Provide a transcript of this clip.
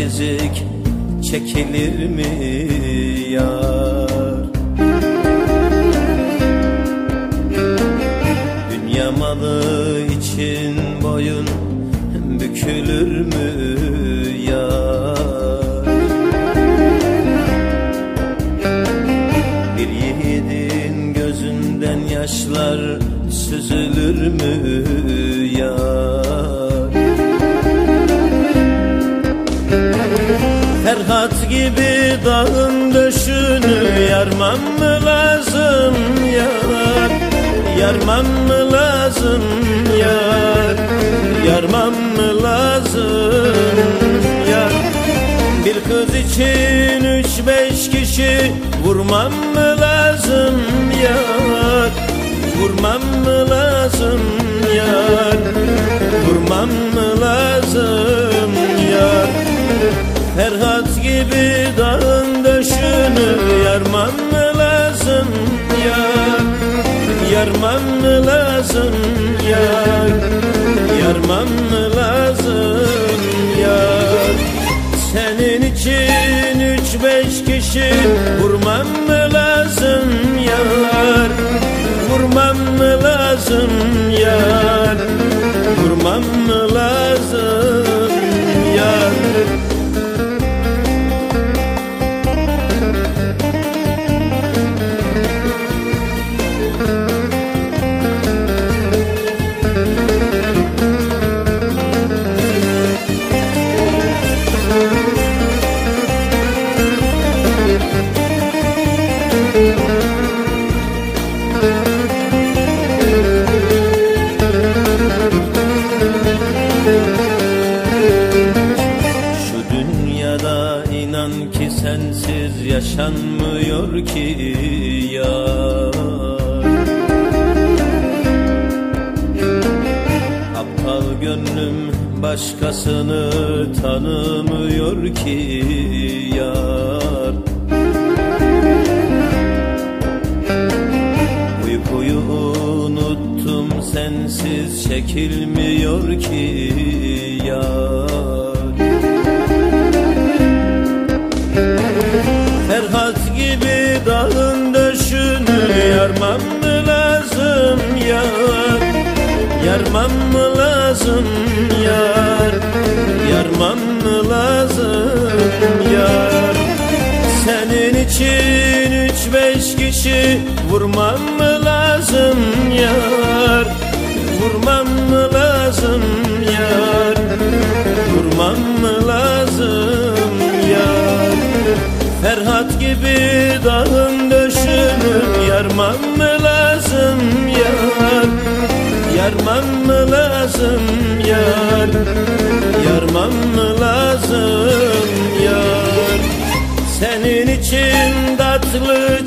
Çizik çekilir mi yar? Dünya malı için boyun bükülür mü yar? Bir yiğidin gözünden yaşlar süzülür mü dağın döşünü yarmam mı lazım yar? Yarmam mı lazım yar? Yarmam mı lazım yar? Bir kız için üç beş kişi vurmam mı lazım yar? Vurmam mı lazım yar Ferhat gibi dağın döşünü yarmam mı lazım yar. Yarmam mı lazım yar. Yarmam mı lazım yar. Senin için üç beş kişi vurmam yaşanmıyor ki yar. Aptal gönlüm başkasını tanımıyor ki yar. Uykuyu unuttum sensiz çekilmiyor ki yar Yarmam mı lazım yar? Yarmam mı lazım yar? Senin için üç beş kişi vurmam mı lazım yar? Vurmam mı lazım yar? Vurmam mı lazım yar? Ferhat gibi dağın döşünü yarmam yar Yarmam mı lazım yar? Senin için tatlı